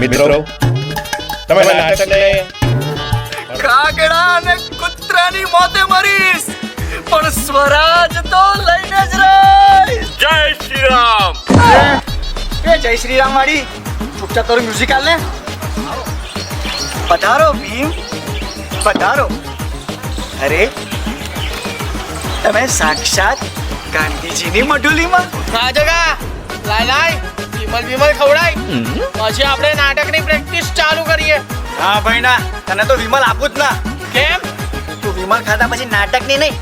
મિત્રો તમે નાટકને કાગડા અને કૂતરાની મોતે મરીશ પણ સ્વરાજ તો લઈને જ રહીશ. જય શ્રી રામ એ જય શ્રી રામ વાળી ચૂપચાપ તારું મ્યુઝિક હાલ ને? પધારો ભીમ પધારો. અરે તમે સાક્ષાત ગાંધીજીની મઢુલીમાં? રાજગા લાય લાય. વિમલ વિમલ ખવડાય પછી આપણે નાટકની પ્રેક્ટિસ ચાલુ કરીએ. હા ભાઈ ના તને તો વિમલ આપું જ ના. કેમ? તું વિમલ ખાધા પછી નાટકની નહીં.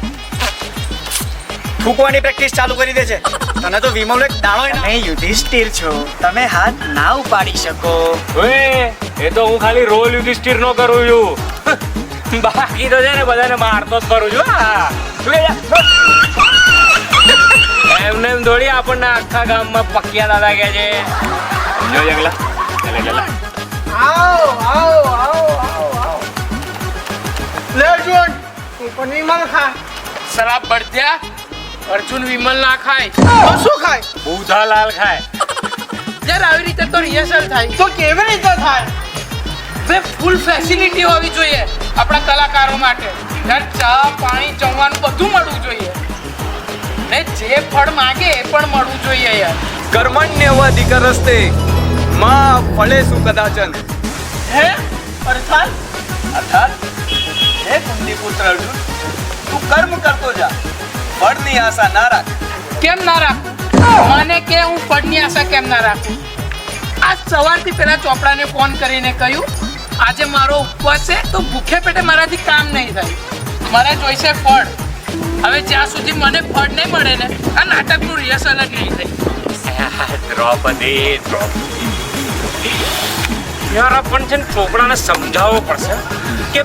થૂકવાની પ્રેક્ટિસ ચાલુ કરી દે છે તને તો વિમલ એક દાણો તમે યુધિષ્ઠિર છો. તમે હાથ ના ઉપાડી શકો. ઓએ એ તો હું ખાલી રોલ યુધિષ્ઠિર નો કરું છું. બાકી તો છે ને બધાને મારતો જ કરું છું હા. એમને એમ થોડી આપણને આખા ગામમાં પકિયા દાદા કે છે. સમજો જંગલા ચાલે લે, લે. આવો આવો આવો આવો. લે અર્જુન તું પણ વિમલ ખા. શરાબ બળદ્યા અર્જુન વિમલ ના ખાય. શું ખાય? બુધાલાલ ખાય. યાર આવી રીતે તો રિહર્સલ થાય. તો કેવી રીતે થાય? બે ફૂલ ફેસિલિટી હોવી જોઈએ આપણા કલાકારો માટે. યાર ચા પાણી જમવાનું બધું મળવું જોઈએ. ને જે ફળ માંગે એ પણ મળવું જોઈએ યાર. કર્મણ્યવાધિકરસ્તે માં ફળે શું કદાચન? હે? અર્થાત? અર્થાત? હે કુંતીપુત્ર અર્જુન તું કર્મ કરતો જા. ફળની આશા ના રાખ. કેમ ના રાખું? મને કે હું ફળની આશા કેમ ના રાખું? આજ સવારથી પેલા ચોપડાને ફોન કરીને કહ્યું આજે મારો ઉપવાસ છે તો ભૂખે પેટે મારાથી કામ નહીં થાય. મારે જોઈશે ફળ. હવે જ્યાં સુધી મને ફળ નહીં મળે ને આ નાટકનું રિહર્સલ જ નહીં થાય. દ્રૌપદી દ્રૌપદી. યાર આ પણ છે ને છોકરાને સમજાવવો પડશે કે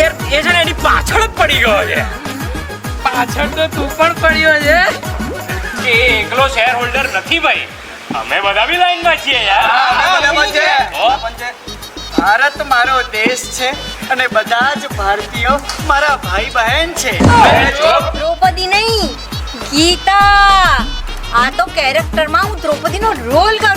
યાર એ છે ને એની પાછળ જ પડી ગયો છે. પાછળ તો તું પણ પડ્યો છે. કે એકલો શેર હોલ્ડર નથી ભાઈ. અમે બધા બી લાઈનમાં છીએ યાર? ભારત મારો દેશ છે. અને બધા જ ભારતીયો મારા ભાઈ બહેન છે દ્રૌપદી નહીં, ગીતા. આ તો કેરેક્ટરમાં હું દ્રૌપદીનો રોલ કરું